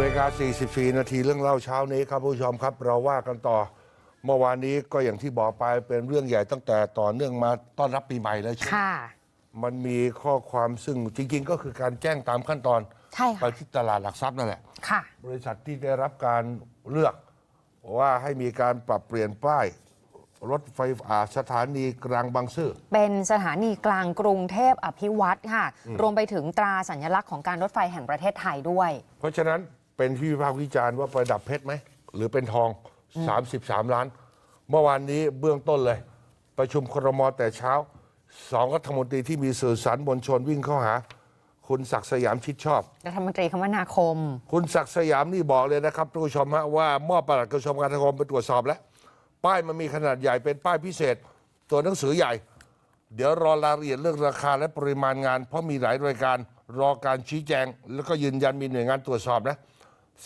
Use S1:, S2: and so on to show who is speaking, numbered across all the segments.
S1: เวลา44 นาทีเรื่องเล่าเช้านี้ครับผู้ชมครับ เราว่ากันต่อ เมื่อวานนี้ก็อย่างที่บอกไปเป็นเรื่องใหญ่ตั้งแต่ต่อเนื่องมาต้อนรับปีใหม่เลยใช่ไหม
S2: ค่ะ
S1: มันมีข้อความซึ่งจริง ๆ ก็คือการแจ้งตามขั้นตอน
S2: ใช่
S1: ไป
S2: ค่ะ
S1: ที่ตลาดหลักทรัพย์นั่นแหละ
S2: ค่ะ
S1: บริษัทที่ได้รับการเลือก ว่าให้มีการปรับเปลี่ยนป้าย รถไฟฟ้าสถานีกลางบางซื่อ
S2: เป็นสถานีกลางกรุงเทพอภิวัตรค่ะ รวมไปถึงตราสัญลักษณ์ของการรถไฟแห่งประเทศไทยด้วย
S1: เพราะฉะนั้น เป็นที่วิพากษ์วิจารณ์ว่าประดับเพชรไหม หรือเป็นทอง 33 ล้าน เมื่อวานนี้เบื้องต้นเลย ประชุมครมแต่เช้าสองรัฐมนตรีที่มีสื่อสารมวลชนวิ่งเข้าหา คุณศักดิ์สยามชิดชอบ
S2: รัฐมนตรีคมนาคม
S1: คุณศักดิ์สยามนี่บอกเลยนะครับท่านผู้ชมฮะว่ามอบปลัดกระทรวงการคลังไปตรวจสอบแล้ว ป้ายมันมีขนาดใหญ่เป็นป้ายพิเศษ ตัวหนังสือใหญ่ เดี๋ยวรอรายละเอียดเรื่องราคาและปริมาณงาน เพราะมีหลายรายการรอการชี้แจง แล้วก็ยืนยันมีหน่วยงานตรวจสอบนะ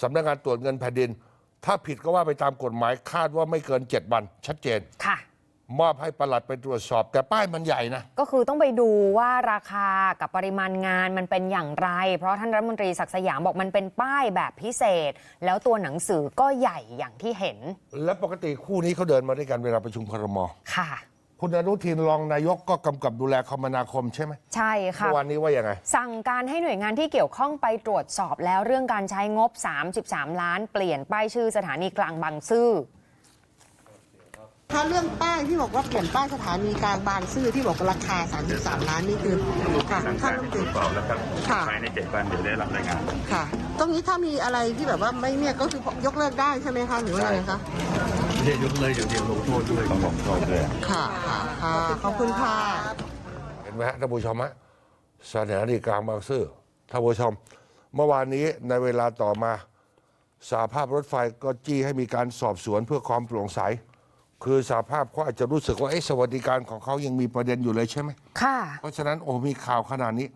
S1: สำนักงานตรวจเงินแผ่นดิน ถ้าผิดก็ว่าไปตามกฎหมายคาดว่าไม่เกิน7วัน ชัดเจน
S2: ค่ะ
S1: มอบให้ปลัดไปตรวจสอบ แต่ป้ายมันใหญ่นะ
S2: ก็คือต้องไปดูว่าราคากับปริมาณงานมันเป็นอย่างไร เพราะท่านรัฐมนตรีศักดิ์สยามบอกมันเป็นป้ายแบบพิเศษ แล้วตัวหนังสือก็ใหญ่อย่างที่เห็น
S1: และปกติคู่นี้เขาเดินมาด้วยกันเวลาประชุมครม
S2: ค่ะ
S1: คุณอนุทินรองนายกก็กำกับดูแลคมนาคมใช่ไหม
S2: ใช่ค่ะ
S1: เมื่อวานนี้ว่ายังไง
S2: สั่งการให้หน่วยงานที่เกี่ยวข้องไปตรวจสอบแล้วเรื่องการใช้งบ 33 ล้าน เปลี่ยนป้ายชื่อสถานีกลางบางซื่อ
S3: ถ้าเรื่องป้ายที่บอกว่าเปลี่ยนป้ายสถานีกลางบางซื่อที่บอกว่าราคา 33 ล้านนี่คือค่ะ
S4: สั่ง
S3: ท่า
S4: การ
S3: นรัฐมนต
S4: ตร
S3: รี
S4: วจสอบแล้วครับ
S3: ค่ะ
S4: ภายในเจ็ดวันเดี๋ยวได้รับรายงาน
S3: ค่ะ ตรงนี้ถ้ามีอะไรที่แบบว่าไม่เนี่ยก็คือยกเลิกได้ใช่ไหมคะหรือว่ายังไงคะ
S4: ไม่ใช่ยกเลยเดี๋ยวเดี๋ยวลงโทษด้วย ต้องลงโทษด้วย
S3: ค่ะค่ะค่ะขอบคุณค่ะ
S1: เห็นไหมฮะท่านผู้ชมฮะสถานีกลางบางซื่อท่านผู้ชม เมื่อวานนี้ในเวลาต่อมาสาภาพรถไฟก็จี้ให้มีการสอบสวนเพื่อความโปร่งใส คือสาภาพเขาอาจจะรู้สึกว่าเอ๊ะสวัสดิการของเขายังมีประเด็นอยู่เลยใช่ไหม
S2: ค่ะ
S1: เพราะฉะนั้นโอ้มีข่าวขนาดนี้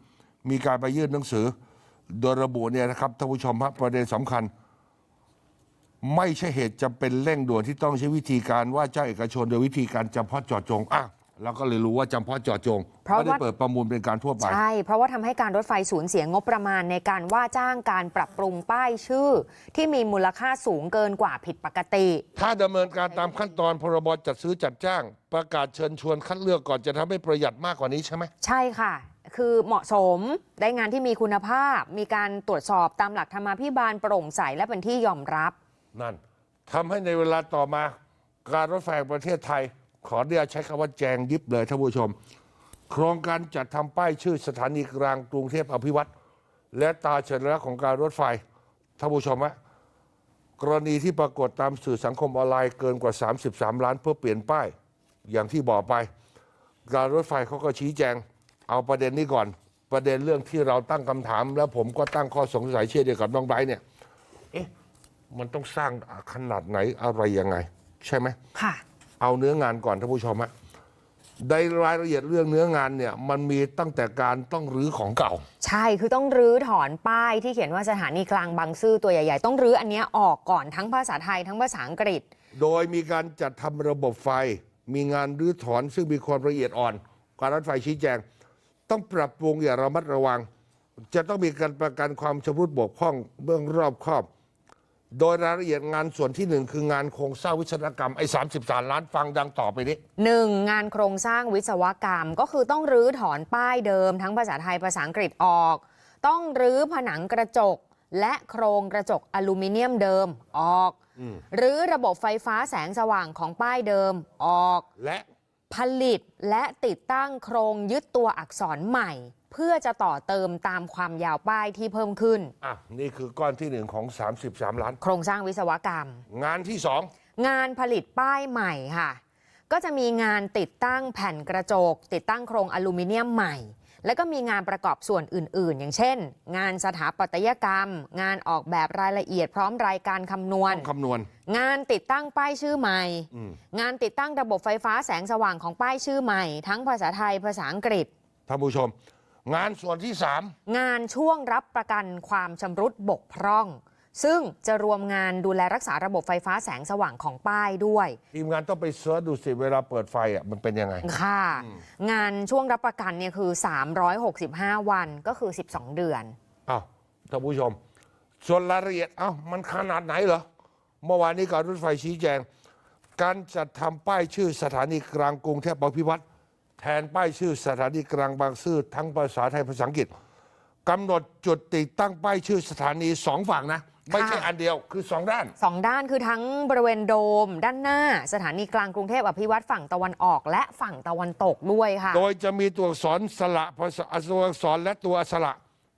S1: มีการไปยื่นหนังสือ โดยระบุเนี่ยนะครับท่านผู้ชมฮะประเด็นสำคัญ ไม่ใช่เหตุจำเป็นเร่งด่วนที่ต้องใช้วิธีการว่าจ้างเอกชนโดยวิธีการจำเพาะเจาะจงอะเราก็เลยรู้ว่าจำเพาะเจาะจง
S2: เพราะ
S1: ไม่ได้
S2: ว่า
S1: เปิดประมูลเป็นการทั่วไป
S2: ใช่ เพราะว่าทำให้การรถไฟสูญเสียงบประมาณในการว่าจ้างการปรับปรุงป้ายชื่อ ที่มีมูลค่าสูงเกินกว่าผิดปกติ
S1: ถ้าดำเนินการตามขั้นตอนพรบจัดซื้อจัดจ้าง ประกาศเชิญชวนคัดเลือกก่อนจะทำให้ประหยัดมากกว่านี้ใช่ไหม
S2: ใช่ค่ะ คือเหมาะสมได้งานที่มีคุณภาพ มีการตรวจสอบตามหลักธรรมาภิบาลโปร่งใสและเป็นที่ยอมรับ
S1: นั่นทำให้ในเวลาต่อมาการรถไฟแห่งประเทศไทย ขออนุญาตใช้คำว่าแจงยิบเลยท่านผู้ชม โครงการจัดทำป้ายชื่อสถานีกลางกรุงเทพอภิวัตรและตาเฉลยของการรถไฟท่านผู้ชมฮะกรณีที่ปรากฏตามสื่อสังคมออนไลน์เกินกว่า 33 ล้านเพื่อเปลี่ยนป้าย อย่างที่บอกไป การรถไฟเขาก็ชี้แจง เอาประเด็นนี้ก่อน ประเด็นเรื่องที่เราตั้งคำถาม แล้วผมก็ตั้งข้อสงสัยเช่นเดียวกับน้องไบร์ทเนี่ย มันต้องสร้างขนาดไหนอะไรยังไง ใช่ไหม
S2: ค่ะ
S1: เอาเนื้องานก่อนท่านผู้ชมฮะในรายละเอียดเรื่องเนื้องานเนี่ยมันมีตั้งแต่การต้องรื้อของเก่า
S2: ใช่คือต้องรื้อถอนป้ายที่เขียนว่าสถานีกลางบางซื่อตัวใหญ่ ๆ ต้องรื้ออันเนี้ยออกก่อนทั้งภาษาไทยทั้งภาษาอังกฤษ
S1: โดยมีการจัดทำระบบไฟ มีงานรื้อถอนซึ่งมีความละเอียดอ่อน การรถไฟชี้แจง ต้องปรับปรุงอย่างระมัดระวัง จะต้องมีการประกันความชำรุดบกพร่องเบื้องรอบครอบ โดยรายละเอียดงานส่วนที่หนึ่งคืองานโครงสร้างวิศวกรรมไอ้สามสิบสามล้านฟังดังต่อไปนี้
S2: หนึ่งงานโครงสร้างวิศวกรรมก็คือต้องรื้อถอนป้ายเดิม ทั้งภาษาไทยภาษาอังกฤษออก ต้องรื้อผนังกระจก และโครงกระจกอลูมิเนียมเดิมออกหรือระบบไฟฟ้าแสงสว่างของป้ายเดิมออก
S1: และ
S2: ผลิตและติดตั้งโครงยึดตัวอักษรใหม่ เพื่อจะต่อเติมตามความยาวป้ายที่เพิ่มขึ้น
S1: อะนี่คือก้อนที่หนึ่งของ 33 ล้าน
S2: โครงสร้างวิศวกรรม
S1: งานที่สอง
S2: งานผลิตป้ายใหม่ค่ะ ก็จะมีงานติดตั้งแผ่นกระจก ติดตั้งโครงอลูมิเนียมใหม่ แล้วก็มีงานประกอบส่วนอื่น ๆ อย่างเช่น งานสถาปัตยกรรม งานออกแบบรายละเอียดพร้อมรายการคำนวณ
S1: ต้องคำนวณ
S2: งานติดตั้งป้ายชื่อใหม่
S1: อืม
S2: งานติดตั้งระบบไฟฟ้าแสงสว่างของป้ายชื่อใหม่ ทั้งภาษาไทยภาษาอังกฤษ
S1: ท่านผู้ชม งานส่วนที่สาม
S2: งานช่วงรับประกันความชำรุดบกพร่อง ซึ่งจะรวมงานดูแลรักษาระบบไฟฟ้าแสงสว่างของป้ายด้วย
S1: ทีมงานต้องไปเสิร์ชดูสิเวลาเปิดไฟอะมันเป็นยังไง
S2: ค่ะ งานช่วงรับประกันเนี่ยคือ 365 วันก็คือ 12 เดือน
S1: อ้าวท่านผู้ชม ส่วนรายละเอียดเอ้ามันขนาดไหนเหรอ เมื่อวานนี้การรถไฟชี้แจง การจัดทำป้ายชื่อสถานีกลางกรุงเทพอภิวัตร แทนป้ายชื่อสถานีกลางบางซื่อทั้งภาษาไทยภาษาอังกฤษกำหนดจุดติดตั้งป้ายชื่อสถานีสองฝั่งนะ ไม่ใช่อันเดียวคือสองด้าน
S2: สองด้านคือทั้งบริเวณโดม ด้านหน้า สถานีกลางกรุงเทพอภิวัตรฝั่งตะวันออก และฝั่งตะวันตกด้วยค่ะ
S1: โดยจะมีตัวอักษรสระภาษาตัวอักษรและตัวสระ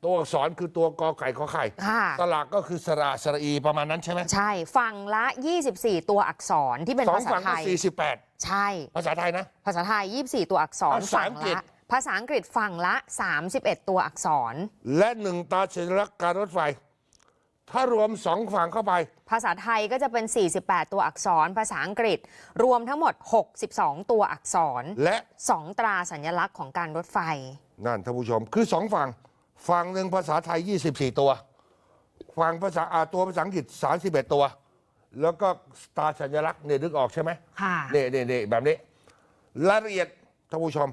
S1: ตัวอักษรคือตัวกอไก่ขอไข่
S2: ค่ะ
S1: สระก็คือสระสระอีประมาณนั้นใช่ไหม
S2: ใช่ฝั่งละ 24 ตัวอักษรที่เป็น
S1: สอง
S2: ภาษา
S1: ฝั่ง
S2: ไท
S1: ก็
S2: ย
S1: สี่สิบแปด
S2: ใช่
S1: ภาษาไทยนะ
S2: ภาษาไทย 24 ตัวอักษร
S1: ภาษา
S2: ฝั่
S1: อั
S2: ง
S1: งกฤษ
S2: ละ ภาษาอังกฤษฝั่งละ 31 ตัวอักษร
S1: และหนึ่งตาสัญลักษณ์การรถไฟ ถ้ารวมสองฝั่งเข้าไป
S2: ภาษาไทยก็จะเป็น 48 ตัวอักษร ภาษาอังกฤษ รวมทั้งหมด 62 ตัวอักษร
S1: และ
S2: 2ตราสัญลักษณ์ของการรถไฟ
S1: นั่นท่านผู้ชมคือสองฝั่ง ฝั่งหนึ่งภาษาไทย 24 ตัวฝั่งภาษาอาตัวภาษาอังกฤษ 31 ตัว แล้วก็ตาสัญลักษณ์เนี่ยนึกออกใช่ไหม
S2: ค่ะ
S1: เนี่ยเนี่ยเนี่ยแบบนี้รายละเอียดท่านผู้ชม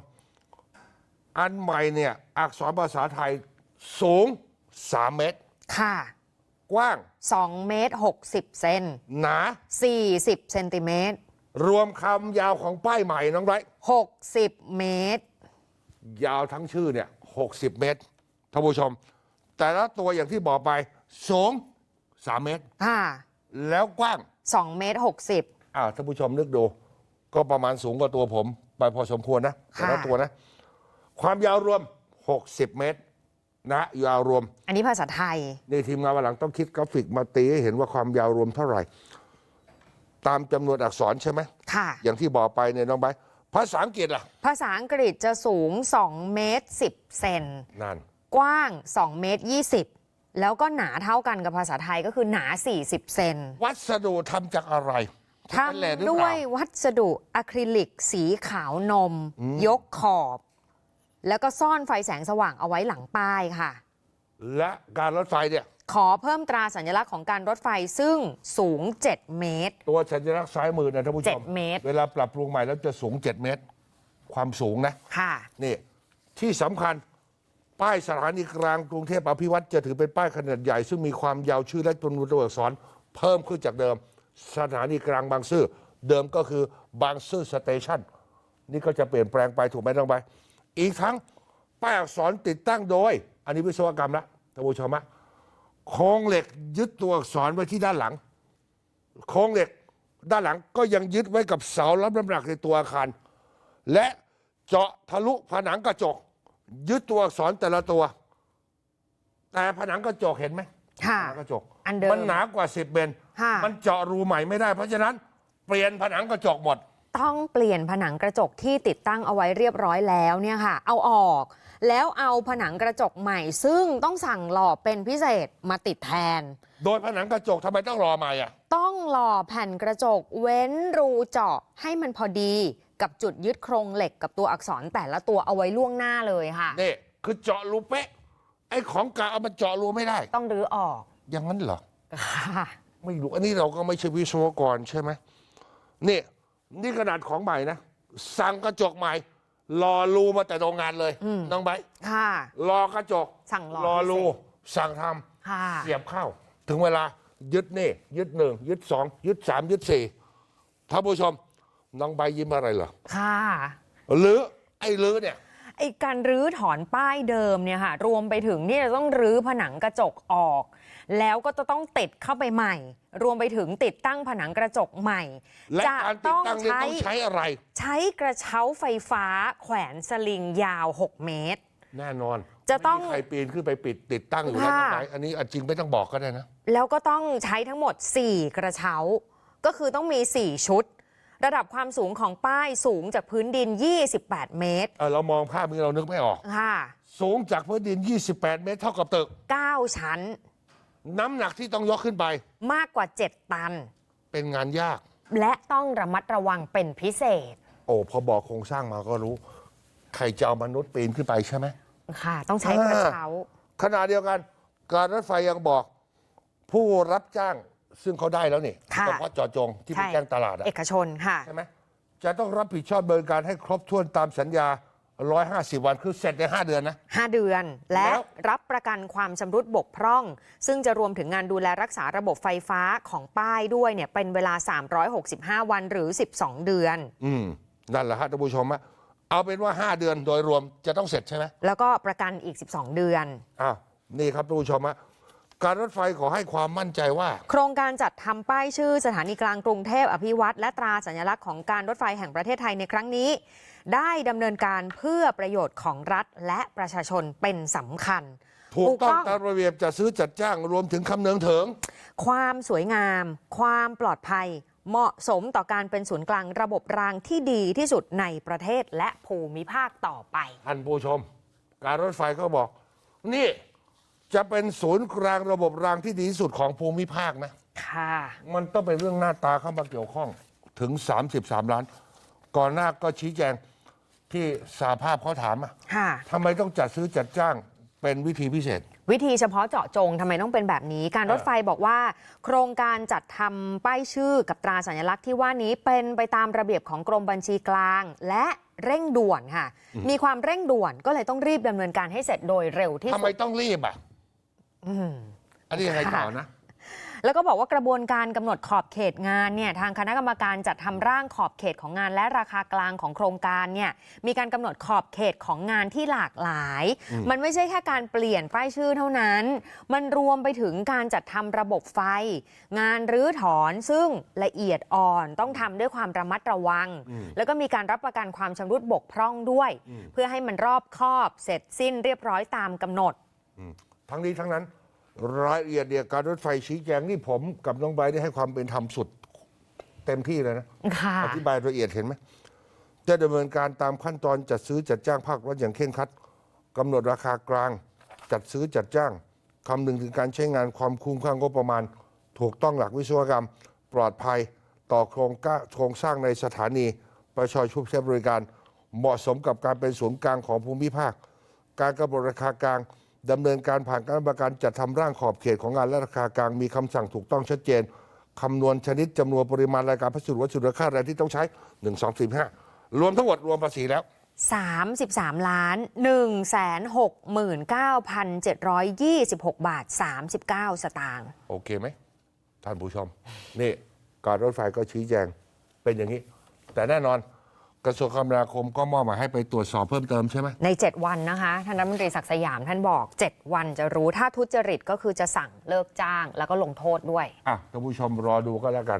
S1: อันใหม่เนี่ยอักษรภาษาไทยสูง 3 เมตร
S2: ค่ะ
S1: กว้าง
S2: 2 เมตร 60 เซน
S1: หนา
S2: 40 เซนติเมตร
S1: รวมคำยาวของป้ายใหม่น้องไบรท์
S2: 60 เมตร
S1: ยาวทั้งชื่อเนี่ย 60 เมตร ท่านผู้ชม แต่ละตัวอย่างที่บอกไปสูง3เมตร
S2: ค่ะ
S1: แล้วกว้าง
S2: 2เมตร60
S1: อ้าวท่านผู้ชมนึกดู ก็ประมาณสูงกว่าตัวผม ไปพอสมควรนะแต่ละ
S2: ค่ะ
S1: ตัวนะ ความยาวรวม 60 เมตร นะยาวรวม
S2: อันนี้ภาษาไทย
S1: นี่ทีมงานวันหลังต้องคิดกราฟิกมาตีให้เห็นว่าความยาวรวมเท่าไหร่ ตามจำนวนอักษรใช่ไหม
S2: ค่ะ
S1: อย่างที่บอกไปเนี่ยน้องไบร์ทภาษาอังกฤษล่ะ
S2: ภาษาอังกฤษจะสูง2เมตร10 เซน
S1: นั่น
S2: กว้าง2เมตร20 แล้วก็หนาเท่ากันกับภาษาไทยก็คือหนา 40 เซน
S1: วัสดุทำจากอะไร
S2: ท
S1: แหละหรือำ
S2: ด้
S1: เป
S2: ว
S1: ล่า
S2: ยวัสดุอะคริลิกสีขาวนม ยกขอบ แล้วก็ซ่อนไฟแสงสว่างเอาไว้หลังป้ายค่ะ
S1: และการรถไฟเนี่ย
S2: ขอเพิ่มตราสัญลักษณ์ของการรถไฟซึ่งสูง 7 เมตร
S1: ตัวสัญลักษณ์ซ้ายมือนะท่านผู้ชม
S2: เจ็ดเมตร
S1: เวลาปรับปรุงใหม่แล้วจะสูง 7 เมตร ความสูงนะ
S2: ค่ะ
S1: นี่ที่สำคัญ ป้ายสถานีกลางกรุงเทพอภิวัตรจะถือเป็นป้ายขนาดใหญ่ ซึ่งมีความยาวชื่อและจำนวนตัวอักษร เพิ่มขึ้นจากเดิม สถานีกลางบางซื่อเดิมก็คือบางซื่อสเตชันนี่ก็จะเปลี่ยนแปลงไปถูกไหมต้องไป อีกทั้งป้ายอักษรติดตั้งโดย อันนี้วิศวกรรมละท่านผู้ชมะโครงเหล็กยึดตัวอักษรไว้ที่ด้านหลัง โครงเหล็กด้านหลังก็ยังยึดไว้กับเสารับน้ำหนักในตัวอาคาร และเจาะทะลุผนังกระจก ยึดตัวอักษรแต่ละตัว แต่ผนังกระจกเห็นไหม
S2: ค่ะ
S1: ผนังกระจก
S2: อันเดิม
S1: มันหนากว่า10เซน
S2: ค่ะ
S1: มันเจาะรูใหม่ไม่ได้ เพราะฉะนั้นเปลี่ยนผนังกระจกหมด
S2: ต้องเปลี่ยนผนังกระจกที่ติดตั้งเอาไว้เรียบร้อยแล้วเนี่ยค่ะ เอาออก แล้วเอาผนังกระจกใหม่ ซึ่งต้องสั่งหล่อเป็นพิเศษมาติดแทน
S1: โดยผนังกระจกทำไมต้องรอใหม่อะ
S2: ต้องหล่อแผ่นกระจกเว้นรูเจาะให้มันพอดี กับจุดยึดโครงเหล็กกับตัวอักษรแต่ละตัวเอาไว้ล่วงหน้าเลยค่ะ
S1: นี่คือเจาะรูเป๊ะไอ้ของเก่าเอามาเจาะรูไม่ได้
S2: ต้องรื้อออก
S1: อย่างนั้นเหรอ
S2: ค่ะ
S1: ไม่รู้อันนี้เราก็ไม่ใช่วิศวกรใช่ไหมนี่นี่ขนาดของใหม่นะสั่งกระจกใหม่รอรูมาแต่โรงงานเลย น้องไบร์ท
S2: ค่ะ
S1: รอกระจก
S2: สั่งหล่อ
S1: รอรู
S2: พิเศษ
S1: สั่งท
S2: ค่ะำ
S1: เสียบเข้า ถึงเวลายึดนี่ยึดหนึ่งยึดสองยึดสามยึดสี่ท่านผู้ชม น้องใบร์ทยิ้มอะไรเหรอ
S2: ค่ะ
S1: หรือไอ้หรือเนี่ย
S2: ไอการรื้อถอนป้ายเดิมเนี่ยค่ะ รวมไปถึงที่จะต้องรื้อผนังกระจกออก แล้วก็จะต้องติดเข้าไปใหม่ รวมไปถึงติดตั้งผนังกระจกใหม่
S1: และ
S2: จะ
S1: การติดตั้งเนี่ยต้องใช้อะไร
S2: ใช้กระเช้าไฟฟ้า แขวนสลิงยาว 6 เมตร
S1: แน่นอน
S2: จะต้อง
S1: ไม่มีใครปีนขึ้นไปปิดติดตั้งอยู่แล้ว
S2: ค่ะ
S1: น้องไบร์ทอันนี้อะจริงไม่ต้องบอกก็ได้นะ
S2: แล้วก็ต้องใช้ทั้งหมด 4 กระเช้า ก็คือต้องมี 4 ชุด ระดับความสูงของป้ายสูงจากพื้นดิน 28 เมตร
S1: เออเรามองภาพนี้เรานึกไม่ออก
S2: ค่ะ
S1: สูงจากพื้นดิน 28 เมตร เท่ากับตึก
S2: 9 ชั้น
S1: น้ำหนักที่ต้องยกขึ้นไป
S2: มากกว่า 7 ตัน
S1: เป็นงานยาก
S2: และต้องระมัดระวังเป็นพิเศษ
S1: โอ้พอบอกโครงสร้างมาก็รู้ ใครจะเอามนุษย์ปีนขึ้นไปใช่ไหม
S2: ค่ะ ต้องใช้กระเช้า
S1: ขณะเดียวกัน การรถไฟยังบอก ผู้รับจ้าง ซึ่งเขาได้แล้วนี่
S2: ค่ะ
S1: เฉพาะเจอจงที่ไป
S2: ใช่
S1: แจ้งตลาดอะ
S2: เอกชนค่ะ
S1: ใช่ไหมจะต้องรับผิดชอบบริการให้ครบถ้วนตามสัญญา 150 วันคือเสร็จใน 5 เดือนนะ
S2: 5 เดือน และ
S1: แล้ว
S2: รับประกันความชำรุดบกพร่อง ซึ่งจะรวมถึงงานดูแลรักษาระบบไฟฟ้าของป้ายด้วยเนี่ยเป็นเวลา 365 วันหรือ 12 เดือน
S1: อืมนั่นแหละฮะท่านผู้ชมฮะเอาเป็นว่า 5 เดือนโดยรวมจะต้องเสร็จใช่ไหม
S2: แล้วก็ประกันอีก 12 เดือน
S1: อ้าวนี่ครับท่านผู้ชมฮะ การรถไฟขอให้ความมั่นใจว่า
S2: โครงการจัดทำป้ายชื่อสถานีกลางกรุงเทพอภิวัตรและตราสัญลักษณ์ของการรถไฟแห่งประเทศไทยในครั้งนี้ ได้ดำเนินการเพื่อประโยชน์ของรัฐและประชาชนเป็นสำคัญ
S1: ถูกต้องตามระเบียบจัดซื้อจัดจ้างรวมถึงคำเนืองเถิง
S2: ความสวยงาม ความปลอดภัย เหมาะสมต่อการเป็นศูนย์กลางระบบรางที่ดีที่สุดในประเทศและภูมิภาคต่อไป
S1: ท่านผู้ชม การรถไฟก็บอก นี่ จะเป็นศูนย์กลางระบบรางที่ดีที่สุดของภูมิภาคนะ
S2: ค่ะ
S1: มันต้องเป็นเรื่องหน้าตาเข้ามาเกี่ยวข้องถึง 33 ล้าน ก่อนหน้าก็ชี้แจงที่สาภาพเขาถามอะ
S2: ค่ะ
S1: ทำไมต้องจัดซื้อจัดจ้างเป็นวิธีพิเศษ
S2: วิธีเฉพาะเจาะจงทำไมต้องเป็นแบบนี้ การรถไฟบอกว่า โครงการจัดทำป้ายชื่อกับตราสัญลักษณ์ที่ว่านี้เป็นไปตามระเบียบของกรมบัญชีกลาง และเร่งด่วนค่ะ มีความเร่งด่วนก็เลยต้องรีบดำเนินการให้เสร็จโดยเร็วที่
S1: ทำ
S2: สุ
S1: ไม
S2: ด
S1: ต้องรีบอะ
S2: อืม
S1: อันนี้ยังไงต่อนะ
S2: แล้วก็บอกว่ากระบวนการกำหนดขอบเขตงานเนี่ยทางคณะกรรมการจัดทำร่างขอบเขตของงาน และราคากลางของโครงการเนี่ยมีการกำหนดขอบเขตของงานที่หลากหลาย มันไม่ใช่แค่การเปลี่ยนป้ายชื่อเท่านั้น มันรวมไปถึงการจัดทำระบบไฟ งานรื้อถอนซึ่งละเอียดอ่อนต้องทำด้วยความระมัดระวัง แล้วก็มีการรับประกันความชำรุดบกพร่องด้วย เพื่อให้มันรอบคอบเสร็จสิ้นเรียบร้อยตามกำหนด
S1: ทั้งนี้ทั้งนั้น รายละเอียดเนี่ยการรถไฟชี้แจงนี่ผมกับน้องใบร์ทได้ให้ความเป็นธรรมสุดเต็มที่เลยนะ
S2: ค่ะ
S1: อธิบายละเอียดเห็นไหม จะดำเนินการตามขั้นตอนจัดซื้อจัดจ้างภาครัฐอย่างเคร่งครัดกำหนดราคากลาง จัดซื้อจัดจ้างคำนึงถึงการใช้งานความคุ้มค่างบประมาณ ถูกต้องหลักวิศวกรรม ปลอดภัยต่อโครงก้าโครงสร้างในสถานี ประชาชนใช้บริการ เหมาะสมกับการเป็นศูนย์กลางของภูมิภาค การกำหนดราคากลาง ดำเนินการผ่านการประกันจัดทำร่างขอบเขตของงานและราคากลางมีคำสั่งถูกต้องชัดเจนคำนวณชนิดจำนวนปริมาณรายการพัสดุวัสดุค่าแรงที่ต้องใช้ 1 2 4 5 รวมทั้งหมดรวมภาษีแล้ว
S2: 33ล้าน1 6 9 7 2 6 บาท 39 สตางค์
S1: โอเคไหมท่านผู้ชม นี่การรถไฟก็ชี้แจงเป็นอย่างนี้ แต่แน่นอน กระทรวงคมนาคมก็มอบหมายให้ไปตรวจสอบเพิ่มเติมใช่ไหม
S2: ใน 7 วันนะคะท่านรัฐมนตรีศักดิ์สยามท่านบอก 7 วันจะรู้ถ้าทุจริตก็คือจะสั่งเลิกจ้างแล้วก็ลงโทษด้วย
S1: อะท่านผู้ชมรอดูก็แล้วกัน